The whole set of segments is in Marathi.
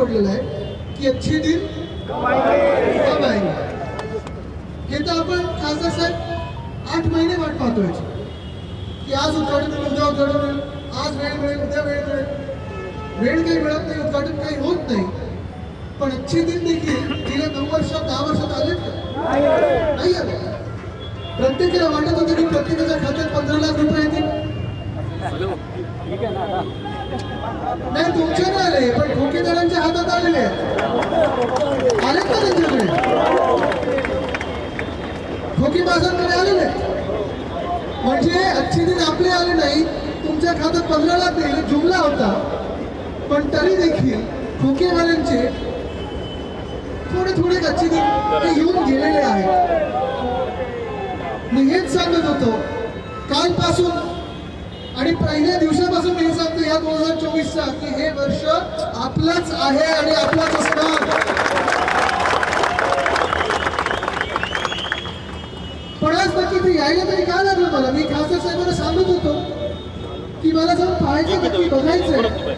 पडलेलं आहे की अच्छे दिन कब आएंगे हे तर आपण खासदार साहेब आठ महिने वाट पाहतोय. की आज उद्घाटन होईल उद्या उद्घाटन होईल आज वेळ मिळेल उद्या वेळ मिळेल. वेळ काही मिळत नाही उद्घाटन काही होत नाही. पण अच्छे दिन देखील गेल्या नऊ वर्षात दहा वर्षात आले नाही आले. प्रत्येकाला वाटत होतं की प्रत्येकाच्या खात्यात पंधरा लाख रुपये येतील. नाही तुमचे नाही आले पण ठोकेदारांच्या हातात आलेले आहेत. आलेत का त्यांच्याकडे? ठोकेबाजांकडे आलेले म्हणजे अच्छे दिन आपले आले नाही तुमच्या खात्यात पंधरा लाख नाही जुमला होता. पण तरी देखील ठोकेवाल्यांचे थोडे थोडे अच्छे दिन ते येऊन गेलेले आहेत. मी हेच सांगत होतो कालपासून आणि पहिल्या दिवसापासून मी हे सांगतो या दोन हजार चोवीसचा की हे वर्ष आपलंच आहे आणि आपलंच असणार. पण आज नक्की ते यायला तरी काय लागलं मला? मी खासदार साहेबांना सांगत होतो की मला जाऊन पाहायचं नक्की बघायचंय.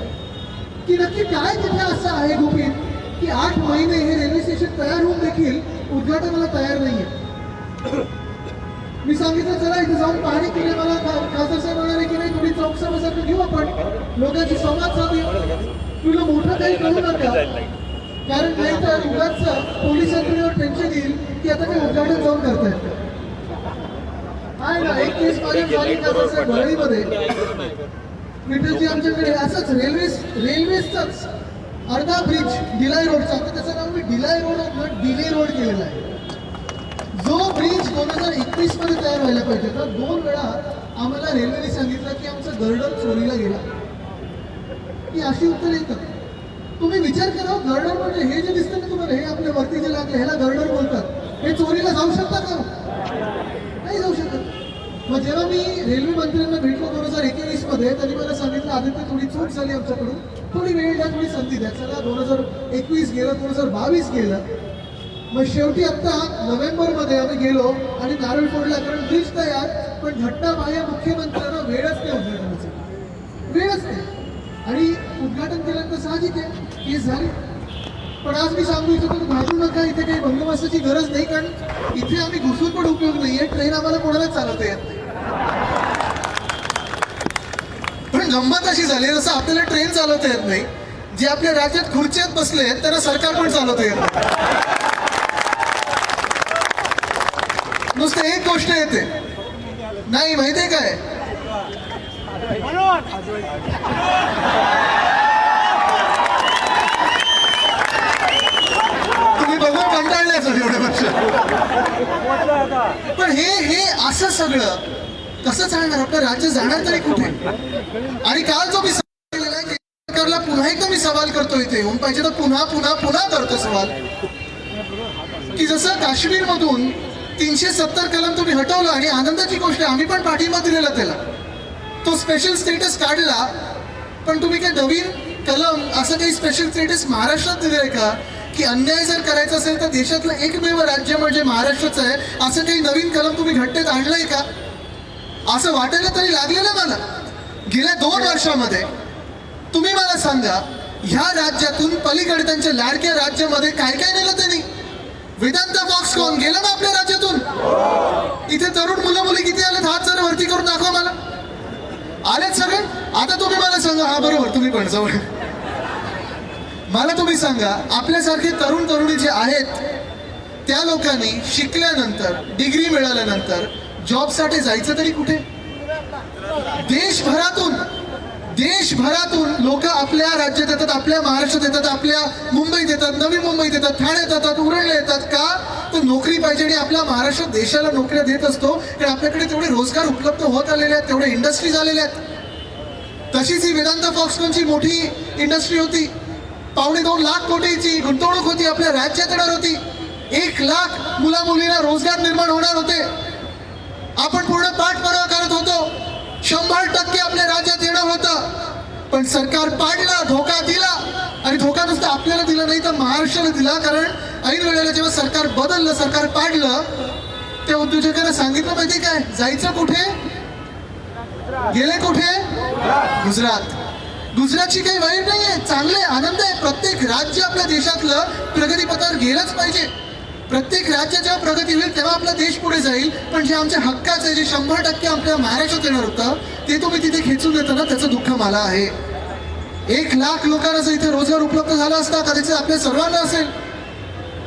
की नक्की काय तिथे असं आहे गुपित की आठ महिने हे रेल्वे स्टेशन तयार होऊन देखील उद्घाटनाला तयार नाहीये? मी सांगितलं चला इथे जाऊन पाहणी केली मला. खासदार साहेब म्हणाले की नाही थोडी चौकसाबसारखं घेऊ आपण. लोकांची संवाद साधूया तुला मोठं काही करू नका. कारण नाही तर उगाच पोलिसांकडे टेन्शन येईल की आता ते उद्घाटन जाऊन करतायत आहे ना एक केस माझ्या झाली खासदार साहेब विठ्ठलजी आमच्याकडे असंच रेल्वे रेल्वेचाच अर्धा ब्रिज डिलाय रोडचा आता त्याचं नाव मी डिलाय रोड डिले रोड केलेला आहे. दोन हजार एकवीसमध्ये तयार व्हायला पाहिजे तर दोन वेळा आम्हाला रेल्वेने सांगितलं की आमचं गर्डन चोरीला गेला. ही अशी उत्तर येतात तुम्ही विचार करा गर्डर म्हणजे हे जे दिसतं ना तुम्हाला हे आपल्या वरती जे लागले ह्याला गर्डर बोलतात. हे चोरीला जाऊ शकतात का? नाही जाऊ शकत. मग जेव्हा मी रेल्वे मंत्र्यांना भेटलो दोन हजार एकवीसमध्ये त्यांनी मला सांगितलं आदित्य थोडी चूक झाली आमच्याकडून. थोडी वेळ द्या थोडी संधी द्या. चला दोन हजार एकवीस गेलं दोन हजार बावीस गेलं. मग शेवटी आत्ता नोव्हेंबरमध्ये आम्ही गेलो आणि नारळ फोडला कारण ब्रिज तयार पण घटना बाह्य मुख्यमंत्र्यांना वेळच नाही उद्घाटनाची. वेळच नाही. आणि उद्घाटन केल्यानंतर साहजिक आहे केस झाली. पण आज मी सांगू इच्छितो की घाबरू नका इथे काही बंदोबस्ताची गरज नाही कारण इथे आम्ही घुसून पण उपयोग नाहीये ट्रेन आम्हाला कोणालाच चालवता येत नाही. पण गंमत अशी झाली जसं आपल्याला ट्रेन चालवता येत नाही जे आपल्या राज्यात खुर्च्यात बसले आहेत त्यांना सरकार पण चालवता येत नाही. नुसतं एक गोष्ट येते. नाही माहितीये काय? तुम्ही बघून कंटाळले असेल एवढे वर्ष. पण हे हे असं सगळं कसं चालणार? आपलं राज्य जाणार तरी कुठे? आणि काल जो मी सवाल सरकारला पुन्हा एकदा मी सवाल करतो इथे येऊन. पाहिजे तर पुन्हा पुन्हा पुन्हा करतो सवाल. की जसं काश्मीर मधून तीनशे सत्तर कलम तुम्ही हटवलं आणि आनंदाची गोष्ट आहे आम्ही पण पाठिंबा दिलेला त्याला. तो स्पेशल स्टेटस काढला पण तुम्ही काय नवीन कलम असं काही स्पेशल स्टेटस महाराष्ट्रात दिलंय का? की अन्याय जर करायचा असेल तर देशातलं एकमेव राज्य म्हणजे महाराष्ट्रच आहे असं काही नवीन कलम तुम्ही घटनेत आणलंय का? असं वाटायला तरी लागलेलं मला. गेल्या दोन वर्षामध्ये तुम्ही मला सांगा ह्या राज्यातून पलीकडे त्यांच्या लाडक्या राज्यामध्ये काय काय नेलं त्यांनी? वेदांता बॉक्स कोण? गेलं ना आपल्या राज्यातून. इथे तरुण मुलं मुली किती आलेत? हात जरा वरती करून दाखवा मला. आलेत सगळे? आता तुम्ही मला सांगा. हा बरोबर तुम्ही पण जवळ मला तुम्ही सांगा आपल्यासारखे तरुण तरुणी जे आहेत त्या लोकांनी शिकल्यानंतर डिग्री मिळाल्यानंतर जॉबसाठी जायचं तरी कुठे? देशभरातून. देशभरातून लोक आपल्या राज्यात येतात आपल्या महाराष्ट्रात येतात आपल्या मुंबईत येतात नवी मुंबईत येतात ठाण्यात येतात उरणला येतात का? तर नोकरी पाहिजे आणि आपल्या महाराष्ट्र देशाला नोकऱ्या देत असतो. कारण आपल्याकडे तेवढे रोजगार उपलब्ध होत आलेले आहेत तेवढे इंडस्ट्रीज आलेल्या आहेत. तशीच ही वेदांता फॉक्सकॉनची मोठी इंडस्ट्री होती. पावणे दोन लाख कोटीची गुंतवणूक होती आपल्या राज्यात येणार होती. एक लाख मुला मुलींना रोजगार निर्माण होणार होते. आपण पूर्ण पाठपुरावा करत होतो. शंभर टक्के आपल्या राज्यात येणं होतं. पण सरकार पाडलं धोका दिला. आणि धोका नुसतं आपल्याला दिला नाही तर महाराष्ट्राला दिला. कारण ऐन वेळेला जेव्हा सरकार बदललं सरकार पाडलं त्या उद्योजकांना सांगितलं माहिती काय? जायचं कुठे? गेले कुठे? गुजरात. गुजरातची काही वाईट नाही आहे चांगले आनंद आहे. प्रत्येक राज्य आपल्या देशातलं प्रगतीपथावर गेलंच पाहिजे. प्रत्येक राज्य जेव्हा प्रगती होईल तेव्हा आपला देश पुढे जाईल. पण जे आमच्या हक्काचं जे शंभर टक्के आपल्या महाराष्ट्रात येणार होतं ते तुम्ही तिथे खेचून देताना त्याचं दुःख मला आहे. एक लाख लोकांना जर इथे रोजगार उपलब्ध झाला असता कदाचित आपल्या सर्वांना असेल.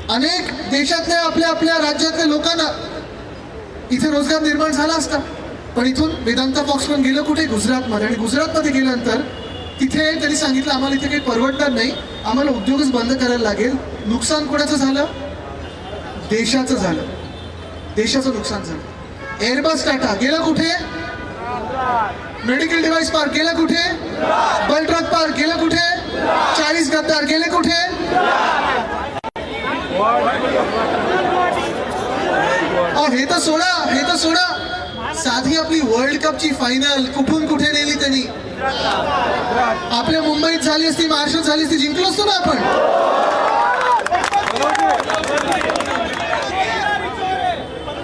अनेक देशातल्या आपल्या आपल्या राज्यातल्या लोकांना इथे रोजगार निर्माण झाला असता. पण इथून वेदांता फॉक्सकॉन गेलं कुठे? गुजरातमध्ये. आणि गुजरातमध्ये गेल्यानंतर तिथे त्यांनी सांगितलं आम्हाला इथे काही परवडणार नाही. आम्हाला उद्योगच बंद करायला लागेल. नुकसान कोणाचं झालं? देशाचं झालं. देशाचं नुकसान झालं. एअरबस टाटा गेला कुठे? मेडिकल डिव्हाइस पार्क गेला कुठे? बलट्रक पार्क गेला कुठे? चाळीस गद्दार गेले कुठे? हे तर सोडा हे तर सोडा. साधी आपली वर्ल्ड कपची फायनल कुठून कुठे नेली त्यांनी? आपल्या मुंबईत झाली असती महाराष्ट्रात झाली असती जिंकलो असतो ना आपण?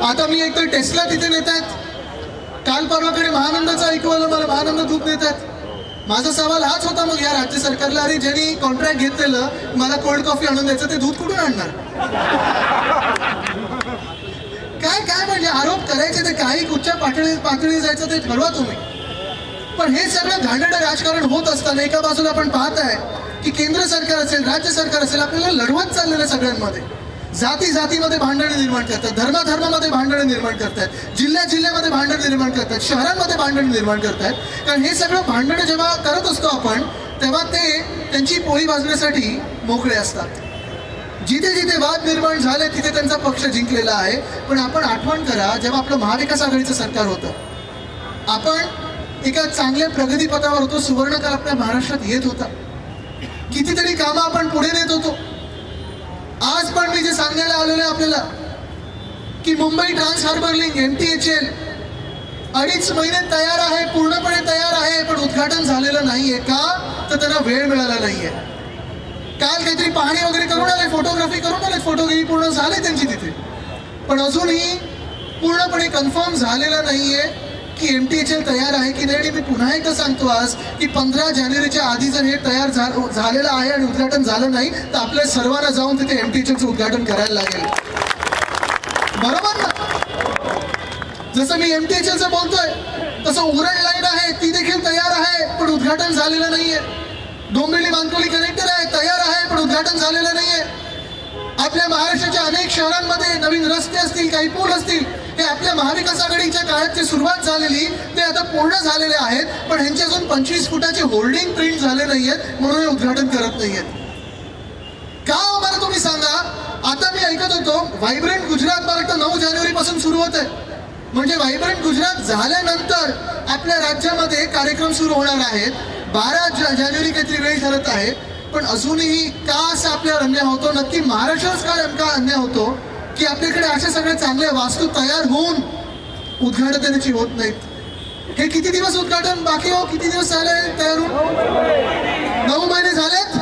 आता मी एकतर टेस्टला टेस्ला तिथे नेत आहेत काल परवाकडे महानंदाचं ऐकू मला महानंद दूध नेत आहेत माझा सवाल हाच होता मग या राज्य सरकारला अरे ज्यांनी कॉन्ट्रॅक्ट घेतलेलं मला कोल्ड कॉफी आणून द्यायचं ते दूध कुठून आणणार? काय काय म्हणजे आरोप करायचे ते काही कुठच्या पातळी पातळी जायचं ते ठरवा तुम्ही. पण हे सगळं घाणेरडं राजकारण होत असताना एका बाजूला आपण पाहत आहे की केंद्र सरकार असेल राज्य सरकार असेल आपल्याला लढवत चाललेलं आहे सगळ्यांमध्ये. जाती जातीमध्ये भांडणे निर्माण करतात धर्माधर्मामध्ये भांडणे निर्माण करतात जिल्ह्या जिल्ह्यामध्ये भांडण निर्माण करतात शहरांमध्ये भांडण निर्माण करतात. कारण हे सगळं भांडणं जेव्हा करत असतो आपण तेव्हा ते त्यांची पोळी भाजण्यासाठी मोकळे असतात. जिथे जिथे वाद निर्माण झाले तिथे त्यांचा पक्ष जिंकलेला आहे. पण आपण आठवण करा जेव्हा आपलं महाविकास आघाडीचं सरकार होतं आपण एका चांगल्या प्रगतीपथावर होतो सुवर्णकाल आपल्या महाराष्ट्रात येत होता. कितीतरी कामं आपण पुढे नेत होतो. आज पण मी जे सांगायला आलेलं आहे आपल्याला की Mumbai trans harbour link M T H L अडीच महिने तयार आहे पूर्णपणे तयार आहे पण उद्घाटन झालेलं नाहीये का? तर त्यांना वेळ मिळाला नाहीये. काल काहीतरी पाहणी वगैरे करून आले फोटोग्राफी करून आले फोटोग्राफी पूर्ण झाले त्यांची तिथे. पण अजूनही पूर्णपणे कन्फर्म झालेलं नाहीये. की एम टी एच एल तयार आहे की नाही आणि मी पुन्हा एकदा सांगतो आज की पंधरा जानेवारीच्या आधी जर हे तयार झालेलं आहे आणि उद्घाटन झालं नाही तर आपल्या सर्वांना जाऊन तिथे एम टी एच एलचं उद्घाटन करायला लागेल. बरोबर ना? जसं मी एम टी एच एलचं बोलतोय तसं उरण लाईन आहे ती देखील तयार आहे पण उद्घाटन झालेलं नाहीये. डोंबिवली मानकोली कनेक्टर आहे तयार आहे पण उद्घाटन झालेलं नाहीये. आपल्या महाराष्ट्राच्या अनेक शहरांमध्ये नवीन रस्ते असतील काही पूल असतील हे आपल्या महाविकास आघाडीच्या काळात जी सुरुवात झालेली ते आता पूर्ण झालेले आहेत पण ह्यांचे अजून पंचवीस फुटाचे होल्डिंग प्रिंट झाले नाहीयेत म्हणून हे उद्घाटन करत नाहीये का हो मला तुम्ही सांगा? आता मी ऐकत होतो व्हायब्रंट गुजरात मार्ग नऊ जानेवारी पासून सुरू होत आहे. म्हणजे व्हायब्रंट गुजरात झाल्यानंतर आपल्या राज्यामध्ये कार्यक्रम सुरू होणार आहेत. बारा जानेवारी काहीतरी वेळ ठरत आहे. पण अजूनही का असा आपल्यावर अन्याय होतो? नक्की महाराष्ट्राच का नेमका अन्याय होतो? की आपल्याकडे अशा सगळ्या चांगल्या वास्तू तयार होऊन उद्घाटन त्याची होत नाहीत? हे किती दिवस उद्घाटन बाकी हो? किती दिवस झाले तयार होऊन? नऊ महिने झालेत?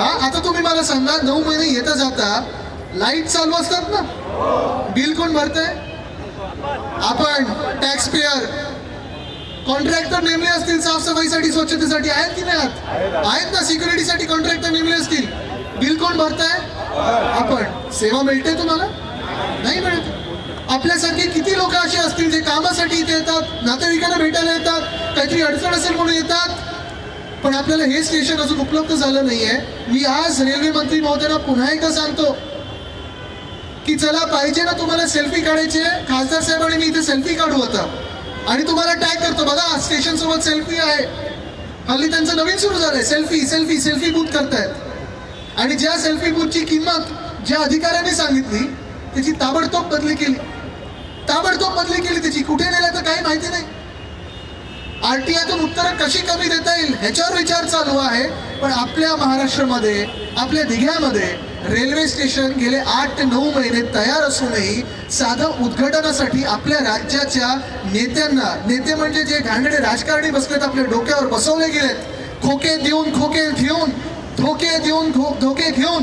हा आता तुम्ही मला सांगा नऊ महिने येता जाता लाइट चालू असतात ना? बिल कोण भरतंय? आपण टॅक्स पेअर कॉन्ट्रॅक्टर नेमले असतील साफसफाईसाठी स्वच्छतेसाठी आहेत की नाही आहेत? ना सिक्युरिटीसाठी कॉन्ट्रॅक्टर नेमले असतील. बिल कोण भरताय? आपण. सेवा मिळते तुम्हाला? नाही मिळत. आपल्यासारखे किती लोक असे असतील जे कामासाठी इथे येतात नातेवाईकांना भेटायला येतात काहीतरी अडचण असेल म्हणून येतात? पण आपल्याला हे स्टेशन अजून उपलब्ध झालं नाहीये. मी आज रेल्वे मंत्री महोदयांना पुन्हा एकदा सांगतो की चला पाहिजे ना तुम्हाला सेल्फी काढायचे. खासदार साहेबांनी मी इथे सेल्फी काढू होता आणि तुम्हाला टॅग करतो. बघा स्टेशन सोबत सेल्फी आहे. हल्ली त्यांचं नवीन सुरू झालंय. सेल्फी सेल्फी सेल्फी बूथ करतायत. आणि ज्या सेल्फी बूथची किंमत ज्या अधिकाऱ्यांनी सांगितली त्याची ताबडतोब बदली केली. ताबडतोब बदली केली त्याची. कुठे नेलं तर काही माहिती नाही. आरटीआयतून उत्तरं कशी कमी देता येईल ह्याच्यावर विचार चालू आहे. पण आपल्या महाराष्ट्रामध्ये आपल्या दिघ्यामध्ये रेल्वे स्टेशन गेले आठ ते नऊ महिने तयार असूनही साधं उद्घाटनासाठी आपल्या राज्याच्या नेत्यांना नेते म्हणजे जे घाणेरडे राजकारणी बसलेत आपल्या डोक्यावर बसवले गेलेत. खोके देऊन खोके घेऊन धोके देऊन खो धोके घेऊन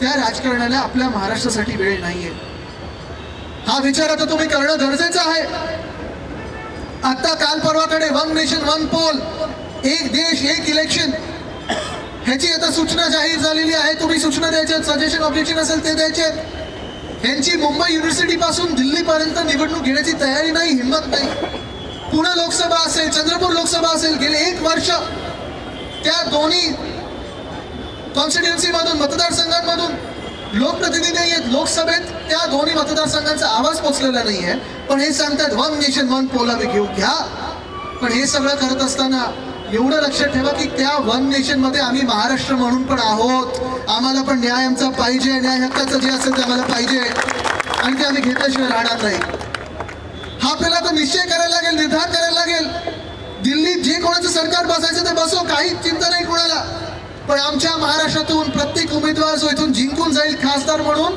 त्या राजकारणाला आपल्या महाराष्ट्रासाठी वेळ नाहीये. हा विचार आता तुम्ही करणं गरजेचं आहे. आता काल परवाकडे वन नेशन वन पोल एक देश एक इलेक्शन ह्याची आता सूचना जाहीर झालेली आहे. तुम्ही सूचना द्यायच्या सजेशन ऑब्जेक्शन असेल ते द्यायचे. ह्यांची मुंबई युनिव्हर्सिटी पासून दिल्लीपर्यंत निवडणूक घेण्याची तयारी नाही हिंमत नाही. पुणे लोकसभा असेल चंद्रपूर लोकसभा असेल गेले एक वर्ष त्या दोन्ही कॉन्स्टिट्युन्सीमधून मतदारसंघांमधून लोकप्रतिनिधी नाही आहेत. लोकसभेत त्या दोन्ही मतदारसंघांचा आवाज पोचलेला नाही आहे पण हे सांगतात वन नेशन वन पोल आम्ही घेऊ घ्या. पण हे सगळं करत असताना एवढं लक्षात ठेवा की त्या वन नेशनमध्ये आम्ही महाराष्ट्र म्हणून पण आहोत. आम्हाला पण न्याय आमचा पाहिजे न्याय हक्काचं जे असेल ते आम्हाला पाहिजे. आणि ते आम्ही घेतल्याशिवाय राहणार नाही. हा आपल्याला तर निश्चय करायला लागेल निर्धार करायला लागेल. दिल्लीत जे कोणाचं सरकार बसायचं ते बसो काही चिंता नाही कोणाला. पण आमच्या महाराष्ट्रातून प्रत्येक उमेदवार जो इथून जिंकून जाईल खासदार म्हणून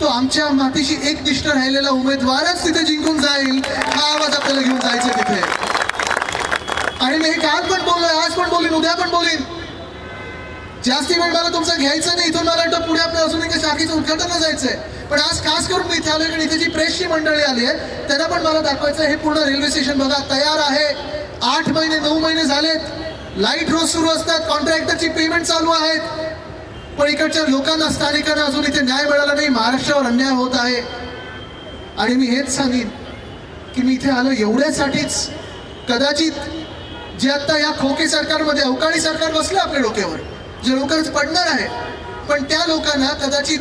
तो आमच्या मातीशी एकनिष्ठ राहिलेला उमेदवारच तिथे जिंकून जाईल. हा आवाज आपल्याला घेऊन जायचा तिथे. आणि मी हे काल पण बोललोय आज पण बोलीन उद्या पण बोलीन जास्ती वेळ मला तुमचा घ्यायचं नाही इथून मला वाटतं पुढे आपल्या असून एका शाखेचं उद्घाटन जायचंय पण आज खास करून मी इथे आलोय कारण इथे जी प्रेसची मंडळी आली आहे त्यांना पण मला दाखवायचं हे पूर्ण रेल्वे स्टेशन बघा तयार आहे. आठ महिने नऊ महिने झालेत. लाइट रोज सुरू असतात कॉन्ट्रॅक्टरची पेमेंट चालू आहेत. पण इकडच्या लोकांना स्थानिकांना अजून इथे न्याय मिळाला नाही महाराष्ट्रावर अन्याय होत आहे. आणि मी हेच सांगेन की मी इथे आलो एवढ्यासाठीच कदाचित जे आता या खोके सरकारमध्ये अवकाळी सरकार बसलं आपल्या डोक्यावर. जे लवकरच पडणार आहे. पण त्या लोकांना कदाचित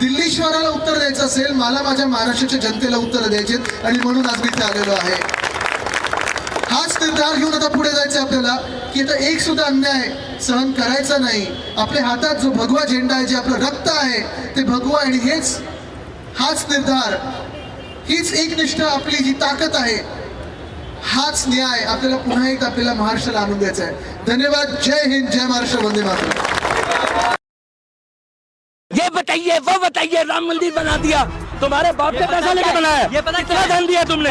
दिल्लीश्वराला उत्तर द्यायचं असेल मला माझ्या महाराष्ट्राच्या जनतेला उत्तर द्यायचे आणि म्हणून आज मी इथे आलेलो आहे. हाच निर्धार घेऊन आता पुढे जायचं आपल्याला की आता एक सुद्धा अन्याय सहन करायचा नाही. आपल्या हातात जो भगवा झेंडा आहे जे आपलं रक्त आहे ते भगवा आणि हेच हाच निर्धार. हीच एकनिष्ठ आपली जी ताकद आहे हाच न्याय आपल्याला पुन्हा एकदा आपल्याला महाराष्ट्राला आणून द्यायचा आहे. धन्यवाद. जय हिंद जय महाराष्ट्र वंदे मातरम. ये बताइए वो बताइए राम मंदिर बना दिया। तुम्हारे बाप ने पैसा लेके बनाया। ये पता कितना धन दिया तुमने?